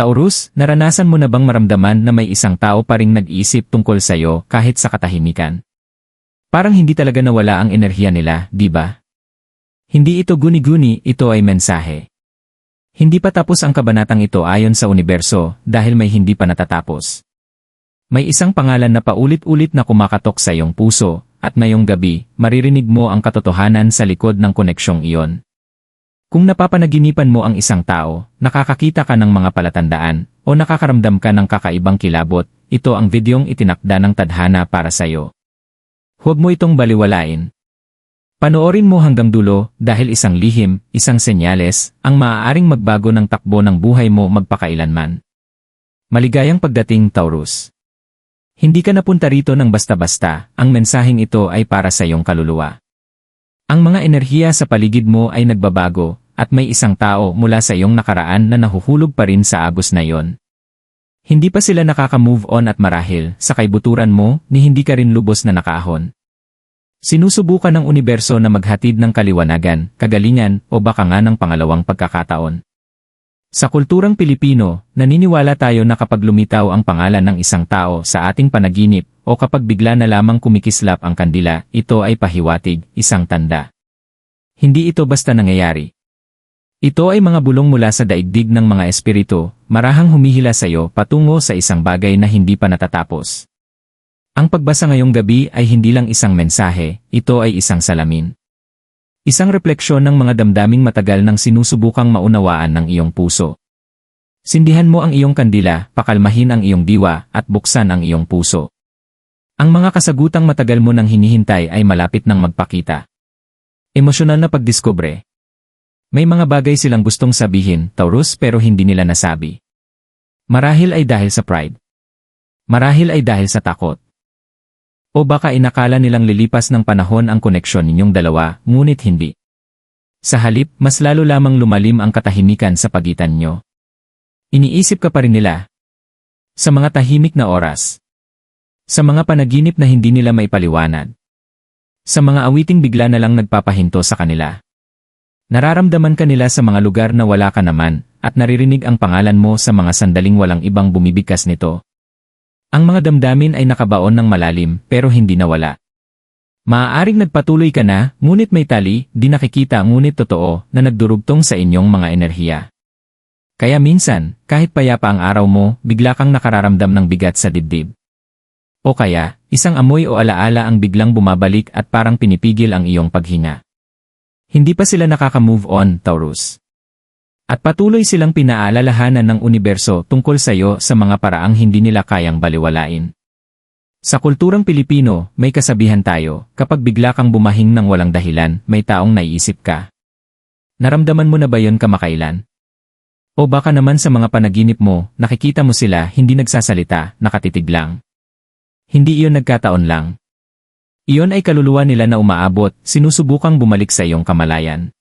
Taurus, naranasan mo na bang maramdaman na may isang tao pa ring nag-iisip tungkol sa'yo kahit sa katahimikan? Parang hindi talaga nawala ang enerhiya nila, di ba? Hindi ito guni-guni, ito ay mensahe. Hindi pa tapos ang kabanatang ito ayon sa universo dahil may hindi pa natatapos. May isang pangalan na paulit-ulit na kumakatok sa iyong puso at ngayong gabi, maririnig mo ang katotohanan sa likod ng koneksyong iyon. Kung napapanaginipan mo ang isang tao, nakakakita ka ng mga palatandaan, o nakakaramdam ka ng kakaibang kilabot, ito ang videong itinakda ng tadhana para sa iyo. Huwag mo itong baliwalain. Panoorin mo hanggang dulo dahil isang lihim, isang senyales, ang maaaring magbago ng takbo ng buhay mo magpakailanman. Maligayang pagdating Taurus. Hindi ka napunta rito ng basta-basta, ang mensaheng ito ay para sa iyong kaluluwa. Ang mga enerhiya sa paligid mo ay nagbabago, at may isang tao mula sa iyong nakaraan na nahuhulog pa rin sa agos na yon. Hindi pa sila nakaka-move on at marahil, sa kaibuturan mo, ni hindi ka rin lubos na nakaahon. Sinusubukan ng universo na maghatid ng kaliwanagan, kagalingan, o baka nga ng pangalawang pagkakataon. Sa kulturang Pilipino, naniniwala tayo na kapag lumitaw ang pangalan ng isang tao sa ating panaginip, o kapag bigla na lamang kumikislap ang kandila, ito ay pahiwatig, isang tanda. Hindi ito basta nangyayari. Ito ay mga bulong mula sa daigdig ng mga espiritu, marahang humihila sa iyo patungo sa isang bagay na hindi pa natatapos. Ang pagbasa ngayong gabi ay hindi lang isang mensahe, ito ay isang salamin. Isang refleksyon ng mga damdaming matagal nang sinusubukang maunawaan ng iyong puso. Sindihan mo ang iyong kandila, pakalmahin ang iyong diwa, at buksan ang iyong puso. Ang mga kasagutang matagal mo nang hinihintay ay malapit nang magpakita. Emosyonal na pagdiskubre. May mga bagay silang gustong sabihin, Taurus pero hindi nila nasabi. Marahil ay dahil sa pride. Marahil ay dahil sa takot. O baka inakala nilang lilipas ng panahon ang koneksyon ninyong dalawa, ngunit hindi. Sa halip, mas lalo lamang lumalim ang katahimikan sa pagitan nyo. Iniisip ka pa rin nila. Sa mga tahimik na oras, sa mga panaginip na hindi nila maipaliwanag. Sa mga awiting bigla na lang nagpapahinto sa kanila. Nararamdaman ka nila sa mga lugar na wala ka naman, at naririnig ang pangalan mo sa mga sandaling walang ibang bumibigkas nito. Ang mga damdamin ay nakabaon ng malalim, pero hindi nawala. Maaaring nagpatuloy ka na, ngunit may tali, di nakikita ngunit totoo, na nagdurugtong sa inyong mga enerhiya. Kaya minsan, kahit payapa ang araw mo, bigla kang nakararamdam ng bigat sa dibdib. O kaya, isang amoy o alaala ang biglang bumabalik at parang pinipigil ang iyong paghinga. Hindi pa sila nakaka-move on, Taurus. At patuloy silang pinaalalahanan ng universo tungkol sa iyo sa mga paraang hindi nila kayang baliwalain. Sa kulturang Pilipino, may kasabihan tayo, kapag bigla kang bumahing ng walang dahilan, may taong naiisip ka. Naramdaman mo na ba yon kamakailan? O baka naman sa mga panaginip mo, nakikita mo sila hindi nagsasalita, nakatitig lang. Hindi iyon nagkataon lang. Iyon ay kaluluwa nila na umaabot, sinusubukang bumalik sa iyong kamalayan.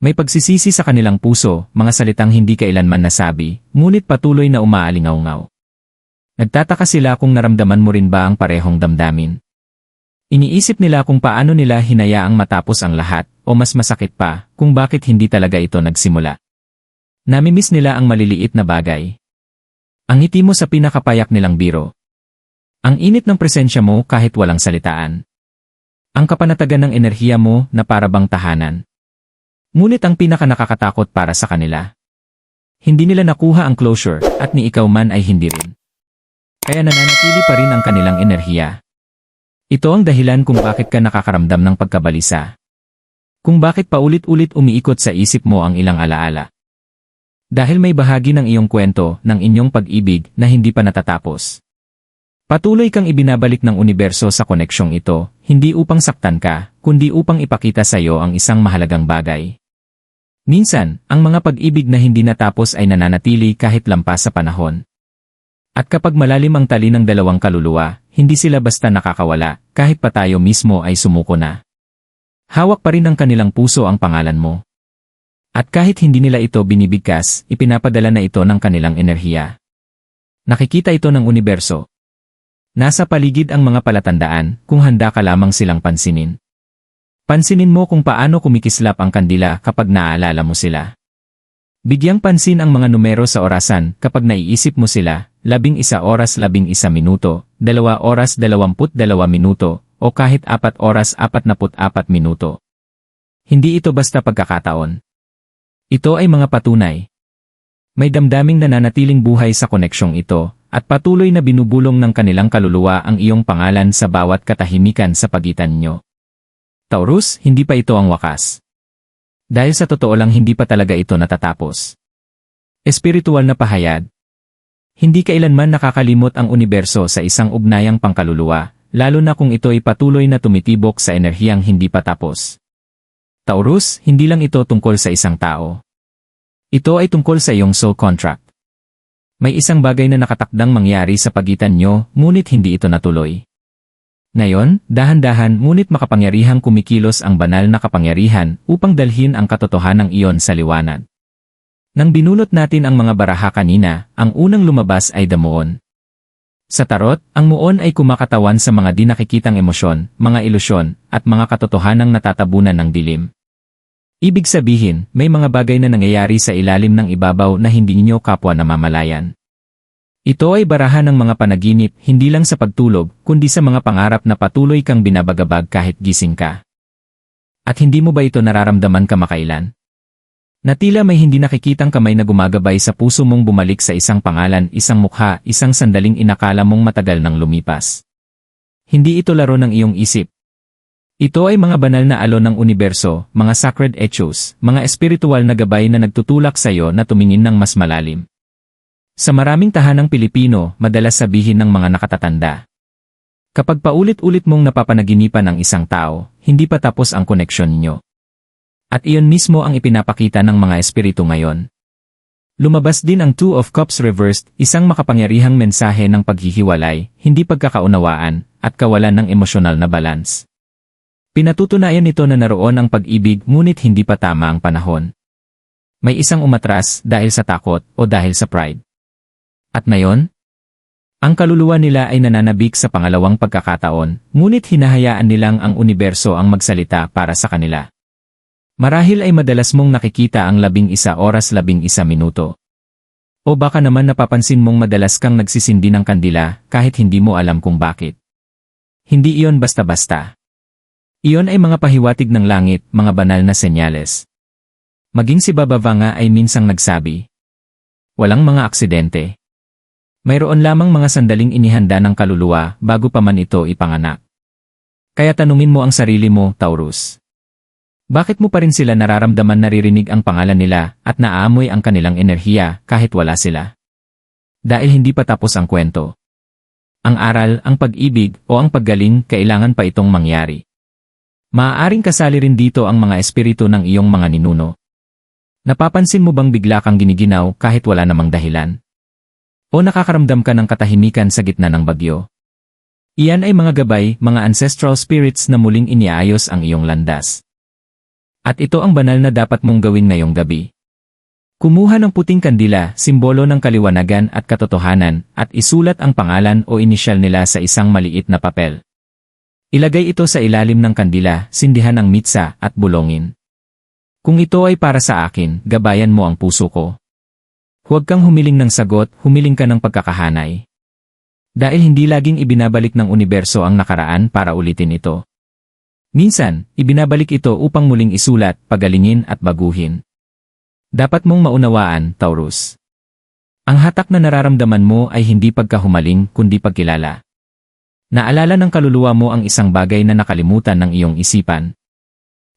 May pagsisisi sa kanilang puso, mga salitang hindi kailanman nasabi, ngunit patuloy na umaalingaw-ngaw. Nagtataka sila kung naramdaman mo rin ba ang parehong damdamin. Iniisip nila kung paano nila hinayaang matapos ang lahat, o mas masakit pa, kung bakit hindi talaga ito nagsimula. Namimiss nila ang maliliit na bagay. Ang ngiti mo sa pinakapayak nilang biro, ang init ng presensya mo kahit walang salitaan. Ang kapanatagan ng enerhiya mo na parabang tahanan. Ngunit ang pinaka nakakatakot para sa kanila. Hindi nila nakuha ang closure at ni ikaw man ay hindi rin. Kaya nananatili pa rin ang kanilang enerhiya. Ito ang dahilan kung bakit ka nakakaramdam ng pagkabalisa. Kung bakit paulit-ulit umiikot sa isip mo ang ilang alaala. Dahil may bahagi ng iyong kwento ng inyong pag-ibig na hindi pa natatapos. Patuloy kang ibinabalik ng universo sa koneksyong ito, hindi upang saktan ka, kundi upang ipakita sa iyo ang isang mahalagang bagay. Minsan, ang mga pag-ibig na hindi natapos ay nananatili kahit lampas sa panahon. At kapag malalim ang tali ng dalawang kaluluwa, hindi sila basta nakakawala, kahit pa tayo mismo ay sumuko na. Hawak pa rin ng kanilang puso ang pangalan mo. At kahit hindi nila ito binibigkas, ipinapadala na ito ng kanilang enerhiya. Nakikita ito ng universo, Nasa paligid ang mga palatandaan kung handa ka lamang silang pansinin. Pansinin mo kung paano kumikislap ang kandila kapag naaalala mo sila. Bigyang pansin ang mga numero sa orasan kapag naiisip mo sila, labing isa oras labing isa minuto, dalawa oras dalawamput dalawa minuto, o kahit apat oras apat naput apat minuto. Hindi ito basta pagkakataon. Ito ay mga patunay. May damdaming nananatiling buhay sa koneksyong ito, at patuloy na binubulong ng kanilang kaluluwa ang iyong pangalan sa bawat katahimikan sa pagitan nyo. Taurus, hindi pa ito ang wakas. Dahil sa totoo lang hindi pa talaga ito natatapos. Espiritual na pahayag. Hindi kailanman nakakalimot ang universo sa isang ugnayang pangkaluluwa, lalo na kung ito ay patuloy na tumitibok sa enerhiyang hindi pa tapos. Taurus, hindi lang ito tungkol sa isang tao. Ito ay tungkol sa iyong soul contract. May isang bagay na nakatakdang mangyari sa pagitan nyo, ngunit hindi ito natuloy. Ngayon, dahan-dahan ngunit makapangyarihang kumikilos ang banal na kapangyarihan upang dalhin ang katotohanan iyon sa liwanag. Nang binulot natin ang mga baraha kanina, ang unang lumabas ay damuon. Sa tarot, ang muon ay kumakatawan sa mga di nakikitang emosyon, mga ilusyon, at mga katotohanang natatabunan ng dilim. Ibig sabihin, may mga bagay na nangyayari sa ilalim ng ibabaw na hindi ninyo kapwa namamalayan. Ito ay barahan ng mga panaginip hindi lang sa pagtulog, kundi sa mga pangarap na patuloy kang binabagabag kahit gising ka. At hindi mo ba ito nararamdaman kamakailan? Na tila may hindi nakikitang kamay na gumagabay sa puso mong bumalik sa isang pangalan, isang mukha, isang sandaling inakala mong matagal nang lumipas. Hindi ito laro ng iyong isip. Ito ay mga banal na alon ng universo, mga sacred echoes, mga espiritual na gabay na nagtutulak sa iyo na tumingin ng mas malalim. Sa maraming tahanang Pilipino, madalas sabihin ng mga nakatatanda. Kapag paulit-ulit mong napapanaginipan ang isang tao, hindi pa tapos ang koneksyon ninyo. At iyon mismo ang ipinapakita ng mga espiritu ngayon. Lumabas din ang Two of Cups reversed, isang makapangyarihang mensahe ng paghihiwalay, hindi pagkakaunawaan, at kawalan ng emosyonal na balance. Pinatutunayan nito na naroon ang pag-ibig ngunit hindi pa tama ang panahon. May isang umatras dahil sa takot o dahil sa pride. At ngayon? Ang kaluluwa nila ay nananabik sa pangalawang pagkakataon, ngunit hinahayaan nilang ang universo ang magsalita para sa kanila. Marahil ay madalas mong nakikita ang labing isa oras labing isa minuto. O baka naman napapansin mong madalas kang nagsisindi ng kandila kahit hindi mo alam kung bakit. Hindi iyon basta-basta. Iyon ay mga pahiwatig ng langit, mga banal na senyales. Maging si Baba Vanga ay minsang nagsabi. Walang mga aksidente. Mayroon lamang mga sandaling inihanda ng kaluluwa bago pa man ito ipanganak. Kaya tanungin mo ang sarili mo, Taurus. Bakit mo pa rin sila nararamdaman naririnig ang pangalan nila at naaamoy ang kanilang enerhiya kahit wala sila? Dahil hindi pa tapos ang kwento. Ang aral, ang pag-ibig o ang paggaling kailangan pa itong mangyari. Maaaring kasali rin dito ang mga espiritu ng iyong mga ninuno. Napapansin mo bang bigla kang giniginaw kahit wala namang dahilan? O nakakaramdam ka ng katahimikan sa gitna ng bagyo? Iyan ay mga gabay, mga ancestral spirits na muling iniayos ang iyong landas. At ito ang banal na dapat mong gawin ngayong gabi. Kumuha ng puting kandila, simbolo ng kaliwanagan at katotohanan, at isulat ang pangalan o inisyal nila sa isang maliit na papel. Ilagay ito sa ilalim ng kandila, sindihan ng mitsa, at bulongin. Kung ito ay para sa akin, gabayan mo ang puso ko. Huwag kang humiling ng sagot, humiling ka ng pagkakahanay. Dahil hindi laging ibinabalik ng universo ang nakaraan para ulitin ito. Minsan, ibinabalik ito upang muling isulat, pagalingin at baguhin. Dapat mong maunawaan, Taurus. Ang hatak na nararamdaman mo ay hindi pagkahumaling kundi pagkilala. Naalala ng kaluluwa mo ang isang bagay na nakalimutan ng iyong isipan.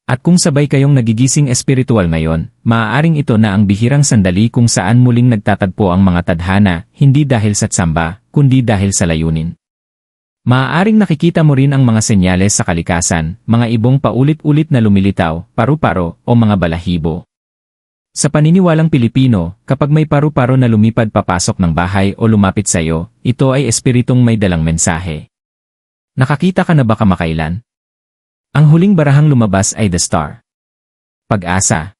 At kung sabay kayong nagigising espiritual ngayon, maaaring ito na ang bihirang sandali kung saan muling nagtatagpo ang mga tadhana, hindi dahil sa tsamba, kundi dahil sa layunin. Maaaring nakikita mo rin ang mga senyales sa kalikasan, mga ibong paulit-ulit na lumilitaw, paru-paro, o mga balahibo. Sa paniniwalang Pilipino, kapag may paru-paro na lumipad papasok ng bahay o lumapit sa iyo, ito ay espiritong may dalang mensahe. Nakakita ka na ba kamakailan? Ang huling barahang lumabas ay The Star. Pag-asa.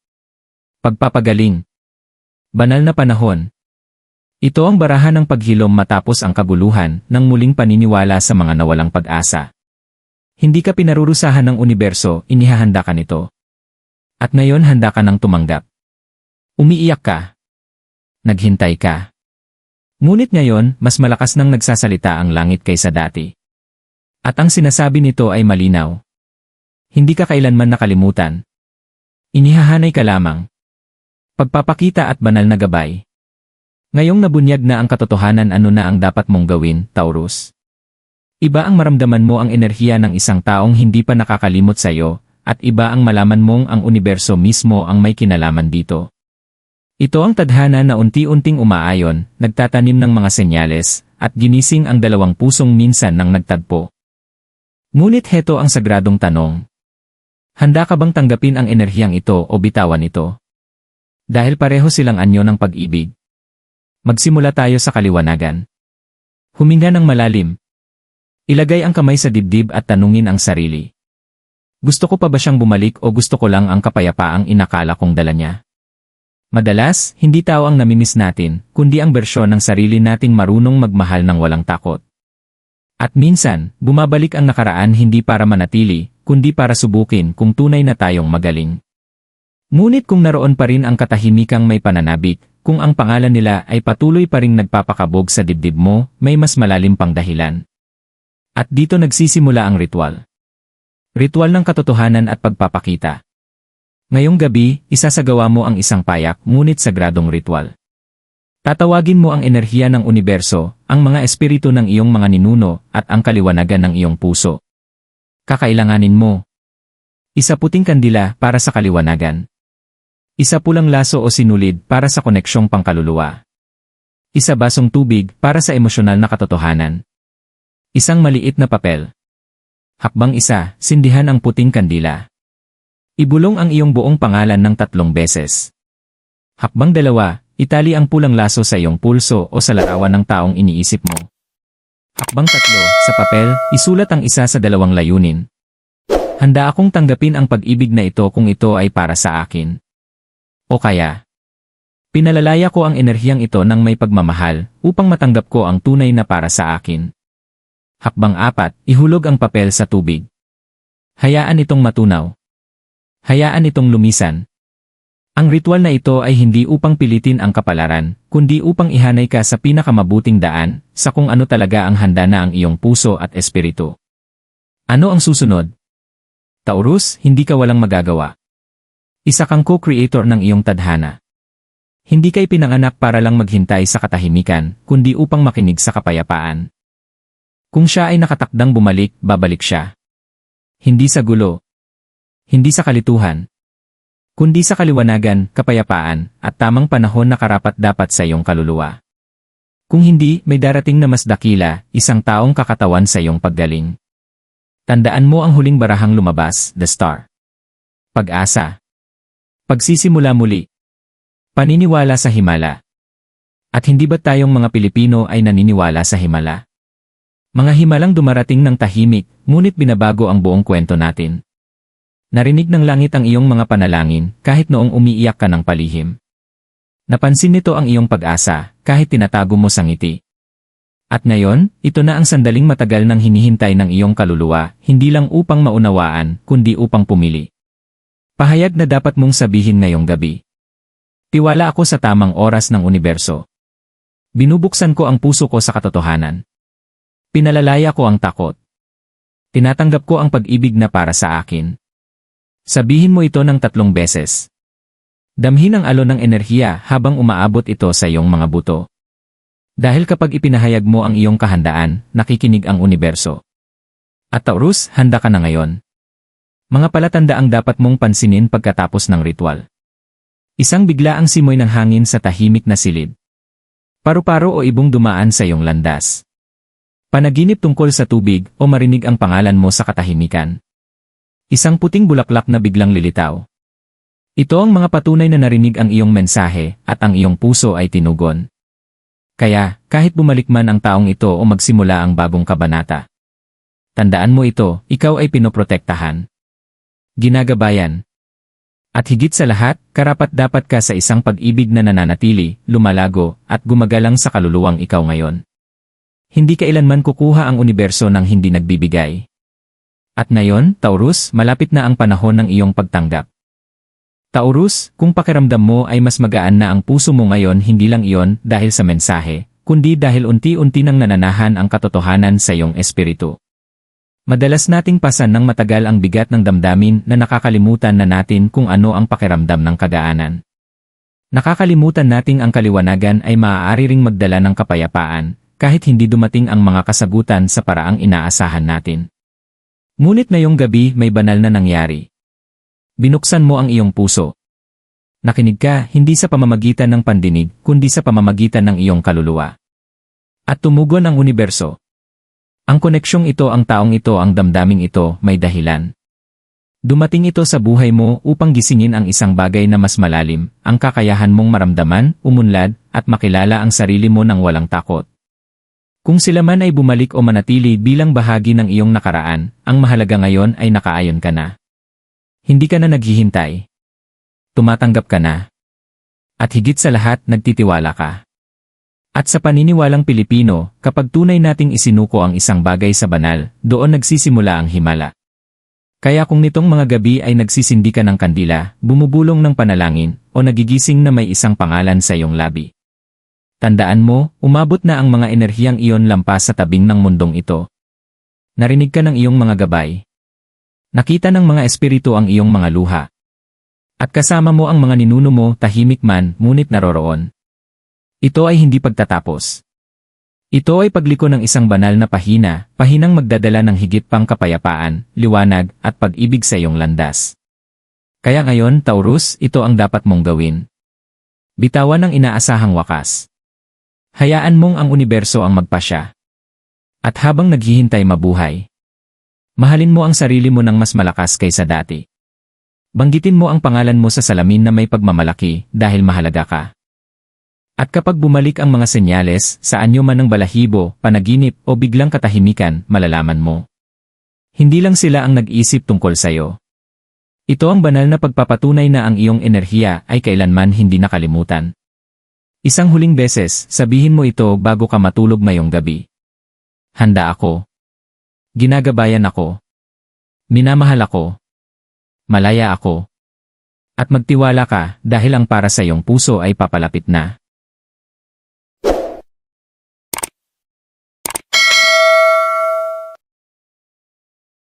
Pagpapagaling. Banal na panahon. Ito ang barahan ng paghilom matapos ang kaguluhan ng muling paniniwala sa mga nawalang pag-asa. Hindi ka pinarurusahan ng universo, inihahanda ka nito. At ngayon handa ka ng tumanggap. Umiiyak ka. Naghintay ka. Ngunit ngayon, mas malakas nang nagsasalita ang langit kaysa dati. At ang sinasabi nito ay malinaw. Hindi ka kailanman nakalimutan. Inihahanay ka lamang. Pagpapakita at banal na gabay. Ngayong nabunyag na ang katotohanan ano na ang dapat mong gawin, Taurus. Iba ang maramdaman mo ang enerhiya ng isang taong hindi pa nakakalimot sa iyo, at iba ang malaman mong ang universo mismo ang may kinalaman dito. Ito ang tadhana na unti-unting umaayon, nagtatanim ng mga senyales, at ginising ang dalawang pusong minsan nang nagtagpo. Ngunit heto ang sagradong tanong. Handa ka bang tanggapin ang enerhiyang ito o bitawan ito? Dahil pareho silang anyo ng pag-ibig. Magsimula tayo sa kaliwanagan. Huminga ng malalim. Ilagay ang kamay sa dibdib at tanungin ang sarili. Gusto ko pa ba siyang bumalik o gusto ko lang ang kapayapaang inakala kong dala niya? Madalas, hindi tao ang namimiss natin, kundi ang bersyon ng sarili nating marunong magmahal ng walang takot. At minsan, bumabalik ang nakaraan hindi para manatili, kundi para subukin kung tunay na tayong magaling. Ngunit kung naroon pa rin ang katahimikang may pananabik, kung ang pangalan nila ay patuloy pa ring nagpapakabog sa dibdib mo, may mas malalim pang dahilan. At dito nagsisimula ang ritual. Ritual ng katotohanan at pagpapakita. Ngayong gabi, isasagawa mo ang isang payak ngunit sagradong ritual. Tatawagin mo ang enerhiya ng universo, ang mga espiritu ng iyong mga ninuno, at ang kaliwanagan ng iyong puso. Kakailanganin mo. Isa puting kandila para sa kaliwanagan. Isa pulang laso o sinulid para sa koneksyong pangkaluluwa. Isa basong tubig para sa emosyonal na katotohanan. Isang maliit na papel. Hakbang isa, sindihan ang puting kandila. Ibulong ang iyong buong pangalan ng tatlong beses. Hakbang dalawa, itali ang pulang laso sa iyong pulso o sa larawan ng taong iniisip mo. Hakbang tatlo, sa papel, isulat ang isa sa dalawang layunin. Handa akong tanggapin ang pag-ibig na ito kung ito ay para sa akin. O kaya, pinalalaya ko ang enerhiyang ito ng may pagmamahal upang matanggap ko ang tunay na para sa akin. Hakbang apat, ihulog ang papel sa tubig. Hayaan itong matunaw. Hayaan itong lumisan. Ang ritual na ito ay hindi upang pilitin ang kapalaran, kundi upang ihanay ka sa pinakamabuting daan, sa kung ano talaga ang handa na ang iyong puso at espiritu. Ano ang susunod? Taurus, hindi ka walang magagawa. Isa kang co-creator ng iyong tadhana. Hindi kay pinanganak para lang maghintay sa katahimikan, kundi upang makinig sa kapayapaan. Kung siya ay nakatakdang bumalik, babalik siya. Hindi sa gulo, hindi sa kalituhan, kundi sa kaliwanagan, kapayapaan, at tamang panahon na karapat-dapat sa iyong kaluluwa. Kung hindi, may darating na mas dakila, isang taong kakatawan sa iyong paggaling. Tandaan mo ang huling barahang lumabas, The Star. Pag-asa. Pagsisimula muli. Paniniwala sa Himala. At hindi ba tayong mga Pilipino ay naniniwala sa Himala? Mga himalang dumarating ng tahimik, ngunit binabago ang buong kwento natin. Narinig ng langit ang iyong mga panalangin kahit noong umiiyak ka ng palihim. Napansin nito ang iyong pag-asa kahit tinatago mo sa ngiti. At ngayon, ito na ang sandaling matagal nang hinihintay ng iyong kaluluwa, hindi lang upang maunawaan, kundi upang pumili. Pahayag na dapat mong sabihin ngayong gabi. Tiwala ako sa tamang oras ng universo. Binubuksan ko ang puso ko sa katotohanan. Pinalalaya ko ang takot. Tinatanggap ko ang pag-ibig na para sa akin. Sabihin mo ito ng tatlong beses. Damhin ang alon ng enerhiya habang umaabot ito sa iyong mga buto. Dahil kapag ipinahayag mo ang iyong kahandaan, nakikinig ang universo. At Taurus, handa ka na ngayon. Mga palatanda ang dapat mong pansinin pagkatapos ng ritual. Isang bigla ang simoy ng hangin sa tahimik na silid. Paru-paro o ibong dumaan sa iyong landas. Panaginip tungkol sa tubig o marinig ang pangalan mo sa katahimikan. Isang puting bulaklak na biglang lilitaw. Ito ang mga patunay na narinig ang iyong mensahe at ang iyong puso ay tinugon. Kaya, kahit bumalik man ang taong ito o magsimula ang bagong kabanata. Tandaan mo ito, ikaw ay pinoprotektahan. Ginagabayan. At higit sa lahat, karapat dapat ka sa isang pag-ibig na nananatili, lumalago, at gumagalang sa kaluluwang ikaw ngayon. Hindi kailanman kukuha ang universo ng hindi nagbibigay. At ngayon, Taurus, malapit na ang panahon ng iyong pagtanggap. Taurus, kung pakiramdam mo ay mas magaan na ang puso mo ngayon hindi lang iyon dahil sa mensahe, kundi dahil unti-unti nang nananahan ang katotohanan sa iyong espiritu. Madalas nating pasan ng matagal ang bigat ng damdamin na nakakalimutan na natin kung ano ang pakiramdam ng kagaanan. Nakakalimutan nating ang kaliwanagan ay maaari ring magdala ng kapayapaan, kahit hindi dumating ang mga kasagutan sa paraang inaasahan natin. Ngunit ngayong gabi may banal na nangyari. Binuksan mo ang iyong puso. Nakinig ka hindi sa pamamagitan ng pandinig, kundi sa pamamagitan ng iyong kaluluwa. At tumugon ang universo. Ang koneksyong ito ang taong ito ang damdaming ito may dahilan. Dumating ito sa buhay mo upang gisingin ang isang bagay na mas malalim, ang kakayahan mong maramdaman, umunlad, at makilala ang sarili mo ng walang takot. Kung sila man ay bumalik o manatili bilang bahagi ng iyong nakaraan, ang mahalaga ngayon ay nakaayon ka na. Hindi ka na naghihintay. Tumatanggap ka na. At higit sa lahat, nagtitiwala ka. At sa paniniwalang Pilipino, kapag tunay nating isinuko ang isang bagay sa banal, doon nagsisimula ang himala. Kaya kung nitong mga gabi ay nagsisindi ka ng kandila, bumubulong ng panalangin, o nagigising na may isang pangalan sa iyong labi. Tandaan mo, umabot na ang mga enerhiyang iyon lampas sa tabing ng mundong ito. Narinig ka ng iyong mga gabay. Nakita ng mga espiritu ang iyong mga luha. At kasama mo ang mga ninuno mo tahimik man ngunit naroroon. Ito ay hindi pagtatapos. Ito ay pagliko ng isang banal na pahina, pahinang magdadala ng higit pang kapayapaan, liwanag, at pag-ibig sa iyong landas. Kaya ngayon, Taurus, ito ang dapat mong gawin. Bitawan ang inaasahang wakas. Hayaan mong ang universo ang magpasya. At habang naghihintay mabuhay, Mahalin mo ang sarili mo ng mas malakas kaysa dati. Banggitin mo ang pangalan mo sa salamin na may pagmamalaki dahil mahalaga ka. At kapag bumalik ang mga senyales, sa anyo man ng balahibo, panaginip o biglang katahimikan, malalaman mo. Hindi lang sila ang nag-isip tungkol sayo. Ito ang banal na pagpapatunay na ang iyong enerhiya ay kailanman hindi nakalimutan. Isang huling beses, sabihin mo ito bago ka matulog mayong gabi. Handa ako. Ginagabayan ako. Minamahal ako. Malaya ako. At magtiwala ka dahil ang para sa iyong puso ay papalapit na.